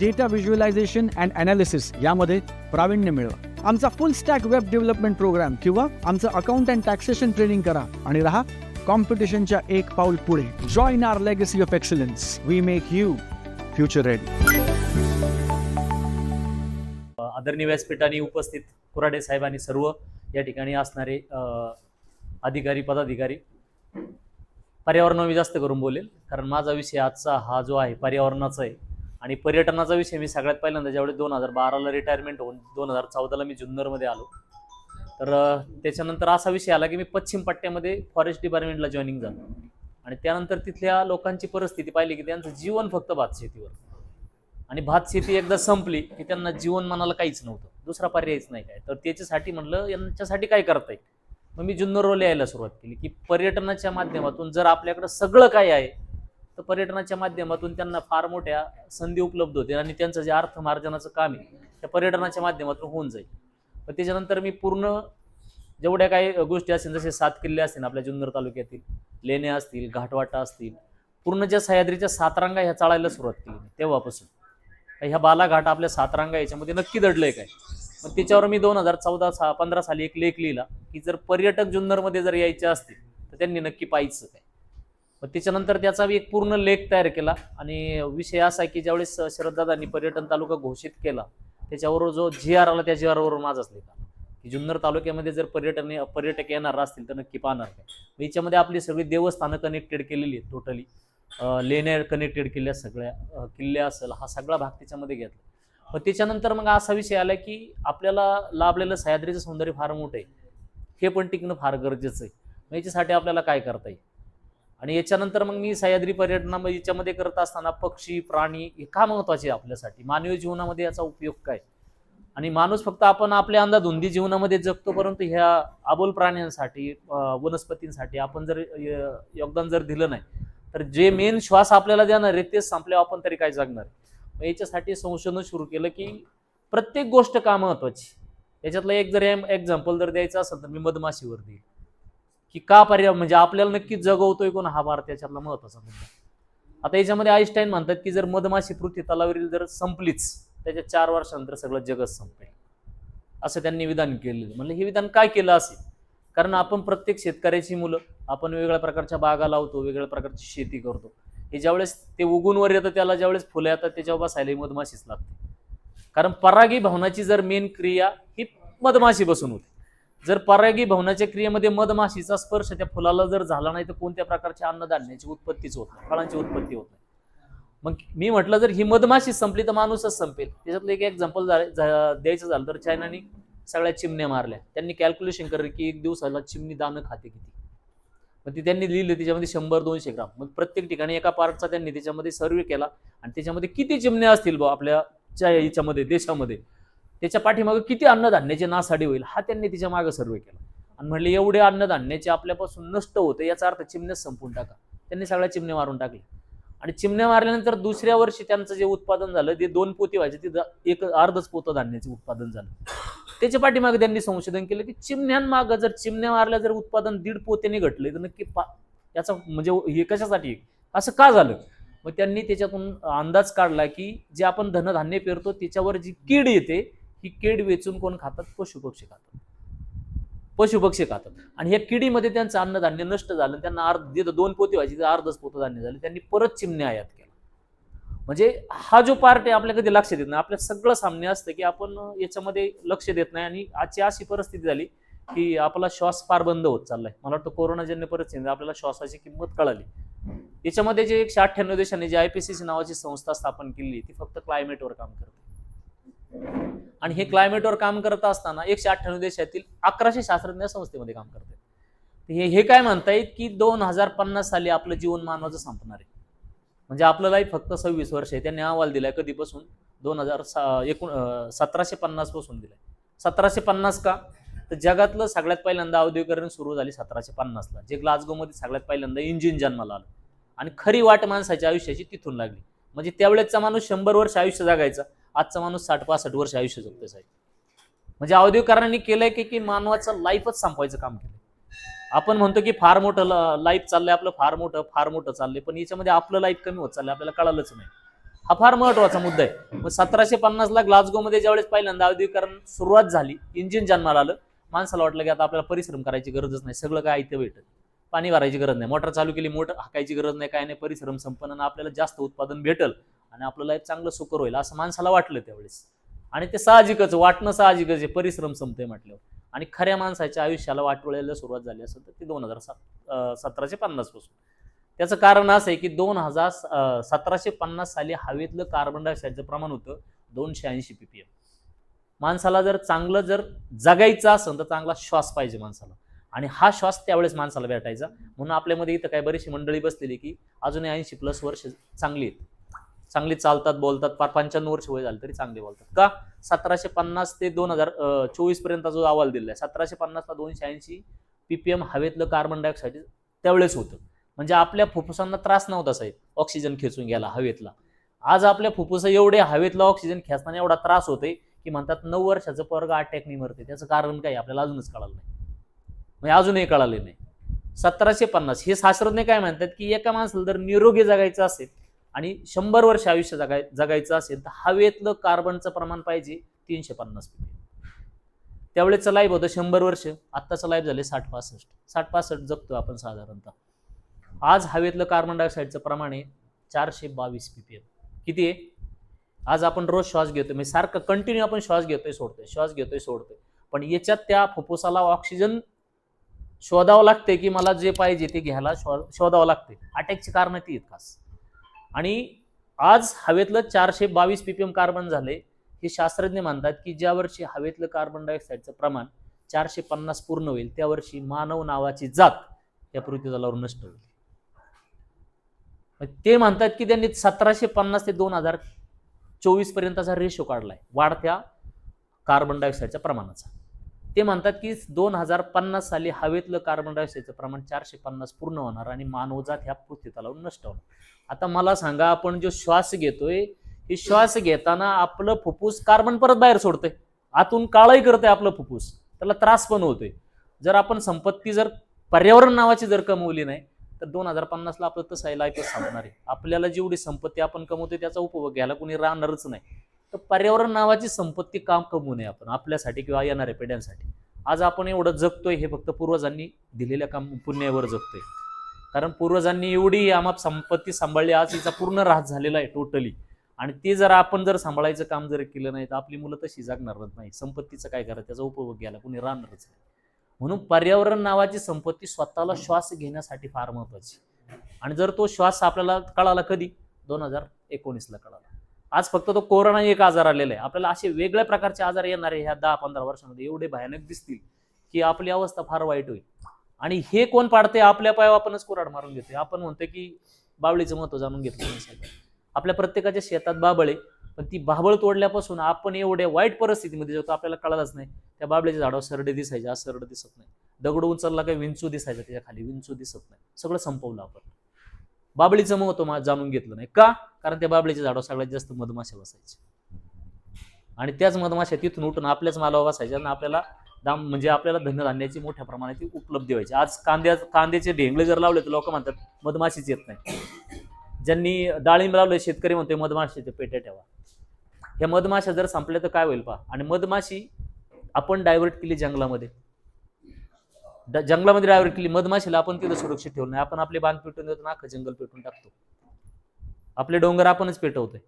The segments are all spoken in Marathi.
data visualization and analysis यामध्ये प्रावीण्य मिळवा. आमचा full stack web development program किंवा आमचं अकाउंट अँड टॅक्सेशन ट्रेनिंग करा आणि राहा कॉम्पिटिशनच्या एक पाऊल पुढे. Join our legacy of excellence we make you future ready आदरणीय व्यासपीठाने उपस्थित कुराडे साहेब आणि सर्व या ठिकाणी असणारे अधिकारी पदाधिकारी पर्यावरणावर मी जास्त करून बोलेल कारण माझा विषय आजचा हा जो आहे पर्यावरणाचा आहे आणि पर्यटनाचा विषय मी सगळ्यात पहिल्यांदा ज्यावेळी दोन हजार बाराला रिटायरमेंट होऊन दोन हजार चौदाला मी जुन्नरमध्ये आलो. तर त्याच्यानंतर असा विषय आला की मी पश्चिम पट्ट्यामध्ये फॉरेस्ट डिपार्टमेंटला जॉईनिंग झालो. आणि त्यानंतर तिथल्या लोकांची परिस्थिती पाहिली की त्यांचं जीवन फक्त भात शेतीवर. आणि भात शेती एकदा संपली की त्यांना जीवन मनाला काहीच नव्हतं. दुसरा पर्यायच नाही काय. तर त्याच्यासाठी म्हणलं यांच्यासाठी काय करता येईल मग मी जुन्नरवर यायला सुरुवात केली की पर्यटनाच्या माध्यमातून जर आपल्याकडं सगळं काय आहे तर पर्यटनाच्या माध्यमातून त्यांना फार मोठ्या संधी उपलब्ध होतील आणि त्यांचं जे अर्थमार्जनाचं काम आहे त्या पर्यटनाच्या माध्यमातून होऊन जाईल. पण त्याच्यानंतर मी पूर्ण जेवढ्या काही गोष्टी असतील जसे सात किल्ले असतील आपल्या जुन्नर तालुक्यातील लेणे असतील घाटवाटा असतील पूर्ण ज्या सह्याद्रीच्या सातरांगा ह्या चाळायला सुरुवात केली तेव्हापासून. ह्या बालाघाट आपल्या सातरांगा याच्यामध्ये नक्की दडलंय काय मग त्याच्यावर मी दोन हजार चौदा सा पंधरा साली एक लेख लिहिला की जर पर्यटक जुन्नरमध्ये जर यायचे असतील तर त्यांनी नक्की पाहायचं काय? मग त्याच्यानंतर त्याचा एक पूर्ण लेख तयार केला आणि विषय असा आहे की ज्यावेळेस शरददादांनी पर्यटन तालुका घोषित केला त्याच्यावर जो जी आर आला त्या जी आरवर माझाच लेखा की जुन्नर तालुक्यामध्ये जर पर्यटन पर्यटक येणार असतील तर नक्की पाहणार काय मग याच्यामध्ये आपली सगळी देवस्थानं कनेक्टेड केलेली आहेत टोटली लेण्या कनेक्टेड केल्या सगळ्या किल्ल्या किल्ले असेल हा सगळा भाग त्याच्यामध्ये घेतला. मग त्याच्यानंतर मग असा विषय आला की आपल्याला लाभलेलं सह्याद्रीचं सौंदर्य फार मोठं आहे. हे पण टिकणं फार गरजेचं आहे. मग याच्यासाठी आपल्याला काय करता येईल? आणि याच्यानंतर मग मी सह्याद्री पर्यटनामध्ये याच्यामध्ये करत असताना पक्षी प्राणी हे का महत्त्वाचे आहे आपल्यासाठी? मानवी जीवनामध्ये याचा उपयोग काय? आणि माणूस फक्त आपण आपल्या अंधाधुंदी जीवनामध्ये जगतो परंतु ह्या अबोल प्राण्यांसाठी वनस्पतींसाठी आपण जर य- योगदान जर दिलं नाही तर जे मेन श्वास आपल्याला देणार आहे तेच संपल्यावर आपण तरी काय जगणार मग याच्यासाठी संशोधन सुरू केलं की प्रत्येक गोष्ट का महत्वाची? याच्यातलं एक जर एक्झाम्पल जर द्यायचं असेल तर मी मधमाशीवर देईल की का पर्याय म्हणजे आपल्याला नक्कीच जगवतोय कोण? हा भारत याच्यातला महत्त्वाचा मुद्दा. आता याच्यामध्ये आईन्स्टाईन म्हणतात की जर मधमाशी पृथ्वी तलावरील जर संपलीच त्याच्या चार वर्षानंतर सगळं जगच संपेल. असं त्यांनी विधान केलेलं. म्हणलं हे विधान काय केलं असेल? कारण आपण प्रत्येक शेतकऱ्याची मुलं आपण वेगळ्या प्रकारच्या बागा लावतो वेगळ्या प्रकारची शेती करतो. हे ज्यावेळेस ते उगून वर येतं त्याला ज्यावेळेस फुलं येतात त्याच्यावर बसायला मधमाशीच लागते. कारण परागी भवनाची जर मेन क्रिया ही मधमाशी बसून होते. जर परागी भवनाच्या क्रियेमध्ये मधमाशीचा स्पर्श त्या फुलाला जर झाला नाही तर कोणत्या प्रकारच्या अन्नधान्याची उत्पत्तीच होत नाही फळांची उत्पत्ती होत नाही. मग मी म्हटलं जर ही मधमाशी संपली तर माणूसच संपेल. त्याच्यातलं एक एक्झाम्पल द्यायचं झालं तर चायनाने सगळ्या चिमण्या मारल्या. त्यांनी कॅल्क्युलेशन केलं की एक दिवसाला चिमणी दाणं खाते किती? मग ती त्यांनी लिहिलं त्याच्यामध्ये शंभर दोनशे ग्राम. मग प्रत्येक ठिकाणी एका पार्टचा त्यांनी त्याच्यामध्ये सर्वे केला. आणि त्याच्यामध्ये किती चिमण्या असतील बा आपल्या याच्यामध्ये देशामध्ये? त्याच्या पाठीमागं किती अन्नधान्याचे नासाडी होईल हा त्यांनी तिच्या मागं सर्वे केला. आणि म्हणले एवढे अन्नधान्याचे आपल्यापासून नष्ट होते याचा अर्थ चिमण्या संपून टाका. त्यांनी सगळ्या चिमण्या मारून टाकल्या. आणि चिमण्या मारल्यानंतर दुसऱ्या वर्षी त्यांचं जे उत्पादन झालं ते दोन पोती व्हायचे ते द- एक अर्धच पोतं धान्याचे उत्पादन झालं. त्याच्या पाठीमागे त्यांनी संशोधन केलं की चिमण्यांमागं जर चिमण्या मारल्या जर उत्पादन दीड पोत्याने घटले तर नक्की पा याचा म्हणजे हे कशासाठी असं का झालं? मग त्यांनी त्याच्यातून अंदाज काढला की जे आपण धनधान्य पेरतो त्याच्यावर जी कीड येते ही कीड वेचून कोण खातात? पशुपक्षी खातात. पशुपक्षी खातात. आणि ह्या किडीमध्ये त्यांचं अन्नधान्य नष्ट झालं त्यांना अर्ध जिथं दोन पोती व्हायची तिथं अर्धच पोतं धान्य झालं. त्यांनी परत चिमणे आयात केला म्हणजे हा जो पार्ट आहे आपल्या कधी लक्ष देत नाही. आपल्या सगळं सामने असतं की आपण याच्यामध्ये लक्ष देत नाही. आणि आजची अशी परिस्थिती झाली की आपला श्वास फार बंद होत चाललाय. मला वाटतं कोरोनाजन्य परिस्थिती आपल्याला श्वासाची किंमत कळाली. याच्यामध्ये जे एकशे अठ्ठ्याण्णव देशांनी जी आयपीसीसी नावाची संस्था स्थापन केली ती फक्त क्लायमेटवर काम करते. आणि हे क्लायमेटवर काम करत असताना एकशे अठ्ठ्याण्णव देशातील अकराशे शास्त्रज्ञ संस्थेमध्ये काम करत तर हे हे काय येईल की दोन हजार पन्नास साली आपलं जीवन मानवाचं संपणार आहे. म्हणजे आपलं लाईफ फक्त सव्वीस वर्ष आहे. त्यांनी अहवाल दिलाय कधीपासून? दोन हजार एकूण सतराशे पन्नासपासून दिलाय. सतराशे पन्नास का? तर जगातलं सगळ्यात पहिल्यांदा औद्योगिकरण सुरू झाली सतराशे पन्नासला. जे ग्लासगोमध्ये सगळ्यात पहिल्यांदा इंजिन जन्माला आलं. आणि खरी वाट माणसाच्या आयुष्याची तिथून लागली. म्हणजे त्यावेळेसचा माणूस शंभर वर्ष आयुष्य जगायचा. आजचा माणूस साठ पासष्ट वर्ष आयुष्य जगतोय साहेब. म्हणजे औद्योगिकारांनी केलंय की की मानवाचं लाईफच संपवायचं काम केलं आपण म्हणतो की फार मोठं लाईफ चाललंय आपलं फार मोठं फार मोठं चाललंय पण याच्यामध्ये आपलं लाईफ कमी होत चाललंय आपल्याला कळालंच नाही. हा फार महत्त्वाचा मुद्दा आहे. मग सतराशे पन्नासला ग्लासगोमध्ये ज्यावेळेस पहिल्यांदा औद्योगिकरण सुरुवात झाली इंजिन जन्माला आलं माणसाला वाटलं की आता आपल्याला परिश्रम करायची गरजच नाही सगळं काय इथं भेटत पाणी भरायची गरज नाही मोटर चालू केली मोटर हाकायची गरज नाही काय नाही परिश्रम संपन्न आपल्याला जास्त उत्पादन भेटल. आणि आपलं लाईफ चांगलं सुकर होईल असं माणसाला वाटलं त्यावेळेस. आणि ते साहजिकच वाटणं साहजिकच आहे. परिश्रम संपते म्हटल्यावर. आणि खऱ्या माणसाच्या आयुष्याला वाटवळायला सुरुवात झाली असेल तर ती दोन हजार सात सतराशे पन्नासपासून त्याचं कारण असं आहे की दोन हजार सतराशे पन्नास साली हवेतलं कार्बन डायऑक्साईडचं प्रमाण होतं दोनशे ऐंशी पीपीएम माणसाला जर चांगलं जर जगायचं असेल तर चांगला श्वास पाहिजे माणसाला. आणि हा श्वास त्यावेळेस माणसाला भेटायचा. म्हणून आपल्यामध्ये इथं काही बरीचशी मंडळी बसलेली की अजूनही ऐंशी प्लस वर्ष चांगली आहेत. चांगली चालतात बोलतात पार पंच्याण्णव वर्ष वय झालं तरी चांगले बोलतात. का? सतराशे पन्नास ते दोन हजार चोवीसपर्यंत जो अहवाल दिलेला आहे सतराशे पन्नासला दोनशे ऐंशी पीपीएम हवेतलं कार्बन डायऑक्साईड त्यावेळेस होतं. म्हणजे आपल्या फुफ्फुसांना त्रास नव्हता साहेब ऑक्सिजन खेचून गेला हवेतला. आज आपल्या फुफ्फुस एवढे हवेतला ऑक्सिजन खेचताना एवढा त्रास होतोय की म्हणतात नऊ वर्षाचं पोरग अटॅकनी मरते. त्याचं कारण काय आपल्याला अजूनच कळालं नाही. म्हणजे अजूनही कळाले नाही. सतराशे पन्नास हे शास्त्रज्ञ काय म्हणतात की एका माणसाला जर निरोगी जगायचं असेल आणि शंभर वर्ष आयुष्य जगाय जगायचं असेल तर हवेतलं कार्बनचं प्रमाण पाहिजे तीनशे पन्नास त्यावेळेचं लाईफ होतं शंभर वर्ष. आत्ताचं लाईफ झाले साठ पासष्ट. साठ पासष्ट जगतो आपण साधारणतः. आज हवेतलं कार्बन डायऑक्साईडचं प्रमाण आहे चारशे बावीस पीपीएम किती आहे? आज आपण रोज श्वास घेतोय. म्हणजे सारखं कंटिन्यू आपण श्वास घेतोय सोडतोय. श्वास घेतोय सोडतोय. पण याच्यात त्या फुफ्फुसाला ऑक्सिजन शोधावं लागते की मला जे पाहिजे ते घ्यायला शो- शोधावं लागते अटॅकची कारण ती आहेत खास. आणि आज हवेतलं चारशे बावीस पीपीएम कार्बन झाले हे शास्त्रज्ञ मानतात की ज्या वर्षी हवेतलं कार्बन डायऑक्साईडचं प्रमाण चारशे पन्नास पूर्ण होईल त्या वर्षी मानव नावाची जात या पृथ्वीतलावर नष्ट होईल. मग ते म्हणतात की त्यांनी सतराशे पन्नास ते दोन हजार चोवीस पर्यंतचा रेशो काढलाय वाढत्या कार्बन डायऑक्साईडच्या प्रमाणाचा. ते म्हणतात की दोन हजार पन्नास साली हवेतलं कार्बन डायऑक्साईडचं प्रमाण चारशे पन्नास पूर्ण होणार आणि मानवजात ह्या पृथ्वीतलावर नष्ट होणार. आता मला सांगा आपण जो श्वास घेतोय हे श्वास घेताना आपलं फुफ्फुस कार्बन परत बाहेर सोडतंय. आतून काळही करतंय आपलं फुफ्फुस. त्याला त्रास पण होतोय. जर आपण संपत्ती जर पर्यावरण नावाची जर कमवली नाही तर दोन हजार पन्नासला आपलं तसं आहे लाईफच सांगणार आहे. आपल्याला जेवढी संपत्ती आपण कमवतोय त्याचा उपभोग घ्यायला कोणी राहणारच नाही. तर पर्यावरण नावाची संपत्ती काम कमवू नये आपण आपल्यासाठी किंवा येणाऱ्या पिढ्यांसाठी. आज आपण एवढं जगतोय हे फक्त पूर्वजांनी दिलेल्या काम पुण्यावर जगतोय. कारण पूर्वजांनी एवढी आम्हा संपत्ती सांभाळली आज तिचा पूर्ण ऱ्हास झालेला आहे टोटली आणि ते जर आपण जर सांभाळायचं काम जर केलं नाही तर आपली मुलं तशी जगणारच नाही संपत्तीचं काय करायचं? त्याचा उपभोग घ्यायला कोणी राहणारच नाही. म्हणून पर्यावरण नावाची संपत्ती स्वतःला श्वास घेण्यासाठी फार महत्वाची आणि जर तो श्वास आपल्याला कळाला कधी? दोन हजार एकोणीसला कळाला. आज फक्त तो कोरोना एक आजार आलेला आहे. आपल्याला असे वेगळ्या प्रकारचे आजार येणार आहे ह्या दहा पंधरा वर्षामध्ये. एवढे भयानक दिसतील की आपली अवस्था फार वाईट होईल. आणि हे कोण पाडते आपल्या पायावर आपणच कुराड मारून घेतोय. आपण म्हणतोय की बाबळीचं महत्त्व जाणून घेतलं आपल्या प्रत्येकाच्या शेतात बाबळ आहे पण ती बाबळ तोडल्यापासून आपण एवढ्या वाईट परिस्थितीमध्ये जातो आपल्याला कळालंच नाही. त्या बाबळीच्या झाडावर सरडे दिसायचे आज सरडे दिसत नाही. दगड उचलला काही विंचू दिसायचा त्याच्याखाली. विंचू दिसत नाही. सगळं संपवलं आपण. बाबळीचं महत्त्व जाणून घेतलं नाही. का? कारण त्या बाबळीच्या झाडावर सगळ्यात जास्त मधमाशा बसायच्या आणि त्याच मधमाशा तिथून उठून आपल्याच मालावर बसायच्या आणि आपल्याला दाम म्हणजे आपल्याला धनधान्याची मोठ्या प्रमाणात उपलब्धी व्हायची. आज कांद्या कांद्याचे ढेंगळे जर लावले तर लोक म्हणतात मधमाशीच येत नाही. ज्यांनी डाळिंब लावले शेतकरी म्हणतोय मधमाशीचे पेट्या ठेवा. ह्या मधमाशा जर संपल्या तर काय होईल पहा. आणि मधमाशी आपण डायव्हर्ट केली जंगलामध्ये. जंगलामध्ये डायव्हर्ट केली मधमाशीला आपण तिथं सुरक्षित ठेवलं नाही. आपण आपले बांध पेटून देतो ना जंगल पेटून टाकतो. आपले डोंगर आपणच पेटवतोय.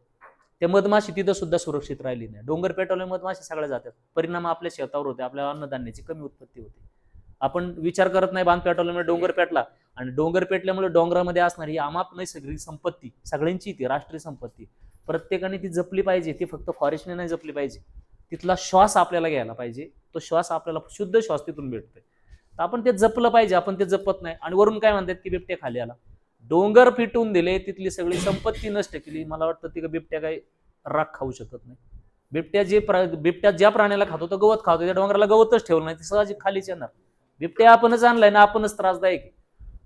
ते मधमाशी तिथं सुद्धा सुरक्षित राहिली नाही. डोंगर पेटवले मधमाशी सगळ्या जातात. परिणाम आपल्या शेतावर होते आपल्या अन्नधान्याची कमी उत्पत्ती होते. आपण विचार करत नाही बांध पेटवल्यामुळे डोंगर पेटला. आणि डोंगर पेटल्यामुळे डोंगरामध्ये असणारी ही आमाप नैसर्गिक संपत्ती सगळ्यांची ती राष्ट्रीय संपत्ती. प्रत्येकाने ती जपली पाहिजे ती फक्त फॉरेस्टने नाही जपली पाहिजे. तिथला श्वास आपल्याला घ्यायला पाहिजे. तो श्वास आपल्याला शुद्ध श्वास तिथून भेटतोय. तर आपण ते जपलं पाहिजे आपण ते जपत नाही. आणि वरून काय म्हणतात की बिबट्या खाली आला. डोंगर फिटून दिले तिथली सगळी संपत्ती नष्ट केली. मला वाटतं ती बिबट्या काही राख खाऊ शकत नाही. बिबट्या जे प्रा बिबट्या ज्या प्राण्याला खातो तो गवत खातो. त्या डोंगराला गवतच ठेवलं नाही ते सहज खालीच येणार. बिबट्या आपणच आणलाय ना आपणच त्रासदायक आहे.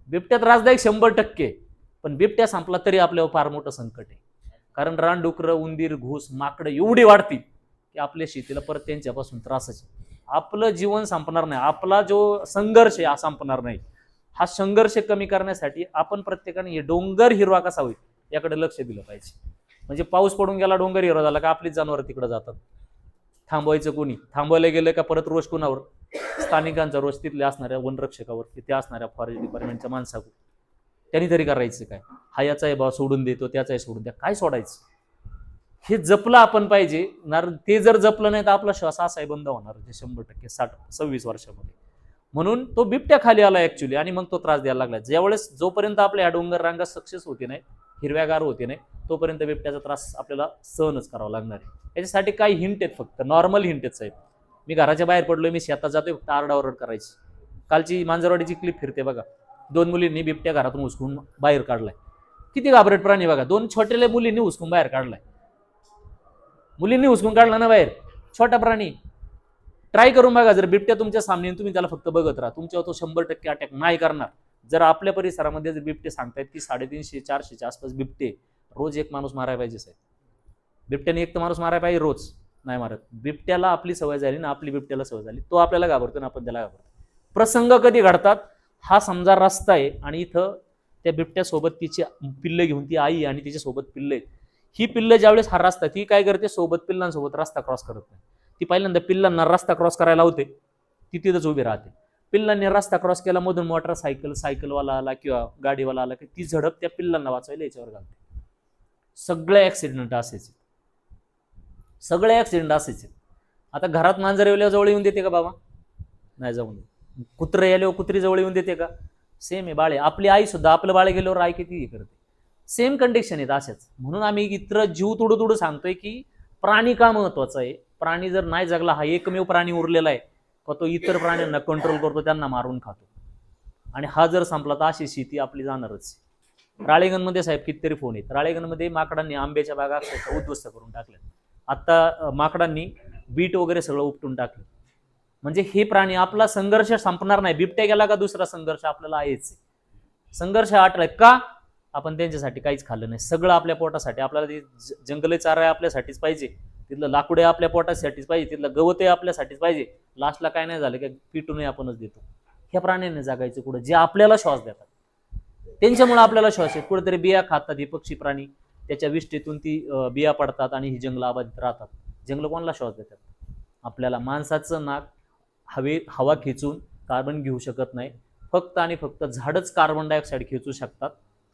बिबट्या त्रासदायक शंभर टक्के. पण बिबट्या संपला तरी आपल्यावर फार मोठं संकट आहे. कारण रानडुकरं उंदीर घुस माकडं एवढी वाढतील की आपल्या शेतीला परत त्यांच्यापासून त्रासच आहे. आपलं जीवन संपणार नाही. आपला जो संघर्ष आहे हा संपणार नाही. हा संघर्ष कमी करण्यासाठी आपण प्रत्येकाने हे डोंगर हिरवा कसा होईल याकडे लक्ष दिलं पाहिजे. म्हणजे पाऊस पडून गेला डोंगर हिरवा झाला का आपलीच जनावर तिकडे जातात. थांबवायचं कोणी? थांबवायला गेलं का परत रोष कुणावर? स्थानिकांचा रोज तिथले असणाऱ्या वनरक्षकावर तिथे असणाऱ्या फॉरेस्ट डिपार्टमेंटच्या माणसावर. त्यांनी तरी करायचं काय? हा याचा आहे सोडून देतो त्याचाही सोडून द्या. काय सोडायचं? हे जपलं आपण पाहिजे. कारण ते जर जपलं नाही तर आपला श्वास असाही बंद होणार जे शंभर टक्के साठ सव्वीस वर्षामध्ये. म्हणून तो बिबट्या खाली आला ऍक्च्युली आणि मग तो त्रास द्यायला लागला. ज्यावेळेस जोपर्यंत आपल्या ह्या डोंगर रांगा सक्सेस होते नाही हिरव्यागार होते नाही तोपर्यंत बिबट्याचा त्रास आपल्याला सहनच करावा लागणार आहे. याच्यासाठी काही हिंट आहेत फक्त. नॉर्मल हिंट आहेत साहेब. मी घराच्या बाहेर पडलोय मी शेतात जातोय फक्त आरडाओरड करायची. कालची मांजरवाडीची क्लिप फिरते बघा. दोन मुलींनी बिबट्या घरातून उचकून बाहेर काढलाय. किती घाबरट प्राणी बघा. दोन छोटेल्या मुलींनी उचकून बाहेर काढलाय. मुलींनी उचकून काढला ना बाहेर. छोटा प्राणी. ट्राय करून बघा जर बिबट्या तुमच्या सामने तुम्ही त्याला फक्त बघत राहा. तुमच्यावर तो शंभर टक्के अटॅक नाही करणार. जर आपल्या परिसरामध्ये जर बिबटे सांगतायत की साडेतीनशे चारशेच्या आसपास बिबटे रोज एक माणूस मारायला पाहिजे साहेब. बिबट्याने एक तर माणूस मारायला पाहिजे रोज नाही मारत. बिबट्याला आपली सवय झाली ना आपली बिबट्याला सवय झाली तो आपल्याला घाबरतो ना आपण त्याला घाबरतो. प्रसंग कधी घडतात? हा समजा रस्ता आहे आणि इथं त्या बिबट्यासोबत तिची पिल्ले घेऊन ती आई आणि तिच्यासोबत पिल्ले आहेत. ही पिल्लं ज्यावेळेस हा रस्ता ती काय करते? सोबत पिल्लांसोबत रस्ता क्रॉस करत नाही. ती पहिल्यांदा पिल्लांना रस्ता क्रॉस करायला होते ती तिथंच उभी राहते. पिल्लांनी रस्ता क्रॉस केला मधून मोटरसायकल सायकलवाला आला किंवा गाडीवाला आला की ती झडप त्या पिल्लांना वाचवायला याच्यावर घालते. सगळे ॲक्सिडेंट असायचे सगळे ॲक्सिडेंट असायचे आता घरात मांजर येऊल्या जवळ येऊन देते का बाबा? नाही जाऊन देत. कुत्रे आल्यावर कुत्री जवळ येऊन देते का? सेम आहे बाळे. आपली आई सुद्धा आपलं बाळे गेल्यावर आई किती हे करते? सेम कंडिशन आहेत असेच म्हणून आम्ही इतर जीव तुडू तुडू सांगतोय की प्राणी का महत्वाचं आहे? प्राणी जर नाही जगला हा एकमेव प्राणी उरलेला आहे का तो इतर प्राण्यांना कंट्रोल करतो त्यांना मारून खातो. आणि हा जर संपला तर अशी शेती आपली जाणारच राळेगणमध्ये साहेब कितीतरी फोन आहेत. राळेगणमध्ये माकडांनी आंब्याच्या बागा अक्षरशः उद्ध्वस्त करून टाकल्या आत्ता माकडांनी बीट वगैरे सगळं उपटून टाकलं. म्हणजे हे प्राणी आपला संघर्ष संपणार नाही. बिबट्या गेला का दुसरा संघर्ष आपल्याला आहेच संघर्ष आटलाय. का? आपण त्यांच्यासाठी काहीच खाल्लं नाही. सगळं आपल्या पोटासाठी आपल्याला ते ज- चारा आहे आपल्यासाठीच पाहिजे. तिथलं लाकडे आपल्या पोटासाठीच पाहिजे. तिथलं गवत आहे आपल्यासाठीच पाहिजे. लास्टला काय नाही झालं की पिटूनही आपणच देतो. ह्या प्राण्यांनी जागायचं कुठं? जे आपल्याला श्वास देतात. त्यांच्यामुळे आपल्याला श्वास आहे कुठेतरी बिया खातात हे पक्षी प्राणी. त्याच्या विष्ठेतून ती बिया पडतात आणि ही जंगलं अबाधित राहतात. जंगलं कोणाला श्वास देतात? आपल्याला माणसाचं नाक हवे हवा खेचून कार्बन घेऊ शकत नाही. फक्त आणि फक्त झाडच कार्बन डायऑक्साईड खेचू शकतात.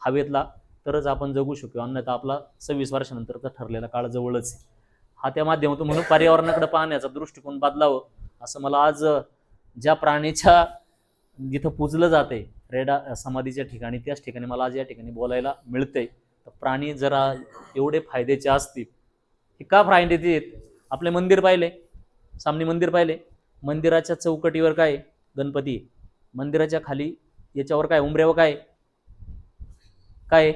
हवेतला तरच आपण जगू शकतो अन्यथा आपला सव्वीस वर्षानंतरचा ठरलेला काळ जवळच आहे. हा त्या माध्यमातून म्हणून पर्यावरणाकडे पाहण्याचा दृष्टिकोन बदलावं असं मला आज ज्या प्राणीच्या जिथं पूजलं जाते रेडा समाधीच्या ठिकाणी त्याच ठिकाणी मला आज या ठिकाणी बोलायला मिळतंय. तर प्राणी जरा एवढे फायद्याचे असतील. हे का फायद्याचे आहेत आपले मंदिर पाहिले. सामने मंदिर पाहिले. मंदिराच्या चौकटीवर काय गणपती मंदिराच्या खाली याच्यावर काय उंबऱ्यावर काय? काय?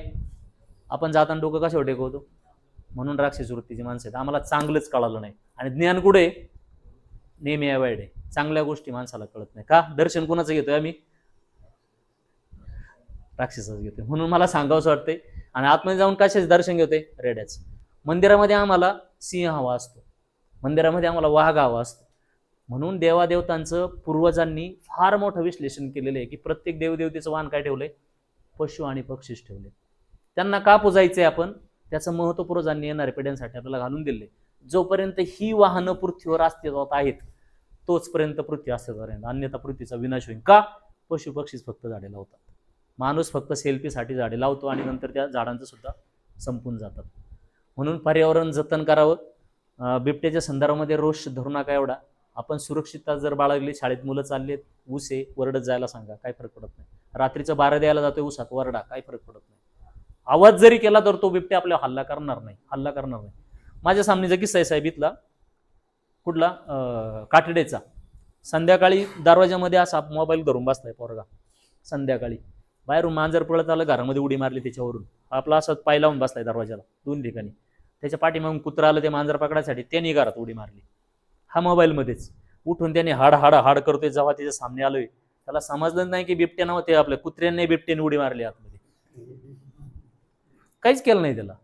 आपण जाताना डोकं कशावर टेकवतो? म्हणून राक्षस वृत्तीची माणसं आहेत. आम्हाला चांगलंच कळालं नाही. आणि ज्ञान कुठे? आहे? नेहमी अवॉइड आहे. चांगल्या गोष्टी माणसाला कळत नाही. का? दर्शन कोणाचं घेतोय आम्ही? राक्षसाचं घेतोय. म्हणून मला सांगावंसं वाटतंय. आणि आतमध्ये जाऊन कशाच दर्शन घेतोय? रेड्याचं. मंदिरामध्ये आम्हाला सिंह हवा असतो. मंदिरामध्ये आम्हाला वाघ हवा असतो. म्हणून देवादेवतांचं पूर्वजांनी फार मोठं विश्लेषण केलेलं आहे की प्रत्येक देवदेवतेचं वाहन काय ठेवलंय? पशु आणि पक्षीच ठेवले. त्यांना का पुजायचे आपण त्याचं महत्त्व पूर्वजांनी येणाऱ्या पिढ्यांसाठी आपल्याला घालून दिले जोपर्यंत ही वाहनं पृथ्वीवर अस्तित्वात आहेत तोचपर्यंत पृथ्वी अस्तित्वात राहील. अन्यथा पृथ्वीचा विनाश होईल का? पशु पक्षीच फक्त झाडे लावतात. माणूस फक्त सेल्फीसाठी झाडे लावतो आणि नंतर त्या झाडांचं सुद्धा संपून जातात. म्हणून पर्यावरण जतन करावं. बिबट्याच्या संदर्भामध्ये रोष धरू नका एवढा. आपण सुरक्षितता जर बाळगली शाळेत मुलं चाललेत ऊस आहे वरडत जायला सांगा काय फरक पडत नाही. रात्रीचं बारा द्यायला जातोय ऊसात वरडा काय फरक पडत नाही. आवाज जरी केला तर तो बिबट्या आपल्या हल्ला करणार नाही हल्ला करणार नाही. माझ्या सामनेचा किस्सा आहे साहेब इथला. कुठला? काटडेचा संध्याकाळी दरवाजामध्ये असा मोबाईल धरून बसलाय पोरगा. संध्याकाळी. बाहेरून मांजर पळत आलं घरामध्ये उडी मारली त्याच्यावरून. आपला असा पाय लावून बसलाय दरवाजाला दोन ठिकाणी. त्याच्या पाठीमागून कुत्रा आलं ते मांजर पकडायसाठी त्यांनी घरात उडी मारली. हा मोबाईलमध्येच. उठून त्याने हाड हाड हाड करतोय जेव्हा त्याच्या सामने आलोय. त्याला समजलं नाही की बिबट्या नव्हते आपल्या कुत्र्यांनी बिबट्याने उडी मारली आतमध्ये. काहीच केलं नाही त्याला.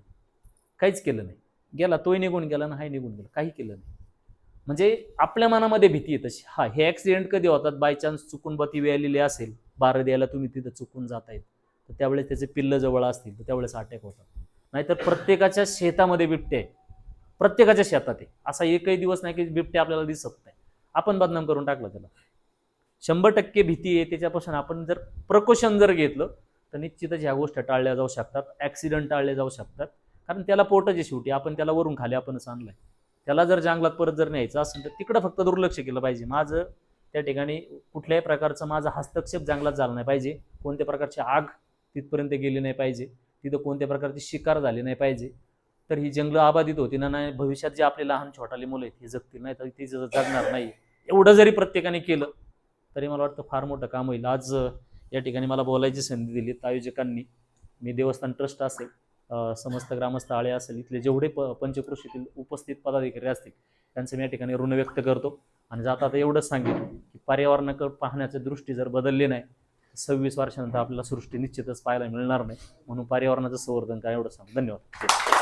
काहीच केलं नाही. गेला तोही निघून गेला ना हाही निघून गेला. काही केलं नाही. म्हणजे आपल्या मनामध्ये भीती आहे तशी. हा हे ॲक्सिडेंट कधी होतात? बाय चान्स चुकून बती वेळलेली असेल. बारं द्यायला तुम्ही तिथं चुकून जातायत. तर त्यावेळेस त्याचे पिल्ल जवळ असतील. तर त्यावेळेस अटॅक होतात. नाहीतर प्रत्येकाच्या शेतामध्ये बिबटे आहे प्रत्येकाच्या शेतात आहे. असा एकही दिवस नाही की बिबटे आपल्याला दिसत नाही. आपण बदनाम करून टाकलं त्याला. शंभर टक्के भीती आहे त्याच्यापासून आपण जर प्रकोशन जर घेतलं तर निश्चितच ह्या गोष्टी टाळल्या जाऊ शकतात. ॲक्सिडंट टाळले जाऊ शकतात. कारण त्याला पोटाची शेवटी आपण त्याला वरून खाली आपणच आणलंय. त्याला जर जंगलात परत जर न्यायचं असेल तर तिकडं फक्त दुर्लक्ष केलं पाहिजे. माझं त्या ठिकाणी कुठल्याही प्रकारचा माझा हस्तक्षेप जंगलात झाला नाही पाहिजे. कोणत्या प्रकारची आग तिथपर्यंत गेली नाही पाहिजे. तिथं कोणत्या प्रकारची शिकार झाली नाही पाहिजे. तर ही जंगलं आबादित होती. ना नाही भविष्यात जे आपले लहान छोटाले मुलं आहेत हे जगतील नाही तर ते जगणार नाही एवढं जरी प्रत्येकाने केलं तरी मला वाटतं फार मोठं काम होईल. आज या ठिकाणी मला बोलायची संधी दिली आयोजकांनी. मी देवस्थान ट्रस्ट असेल समस्त ग्रामस्थ आळे असेल इथले जेवढे प पंचकृषीतील उपस्थित पदाधिकारी असतील त्यांचं मी या ठिकाणी ऋण व्यक्त करतो. आणि जाता आता एवढंच सांगेन की पर्यावरणाकडे पाहण्याची दृष्टी जर बदलली नाही सव्वीस वर्षानंतर आपल्याला सृष्टी निश्चितच पाहायला मिळणार नाही. म्हणून पर्यावरणाचं संवर्धन काय एवढं सांग. धन्यवाद.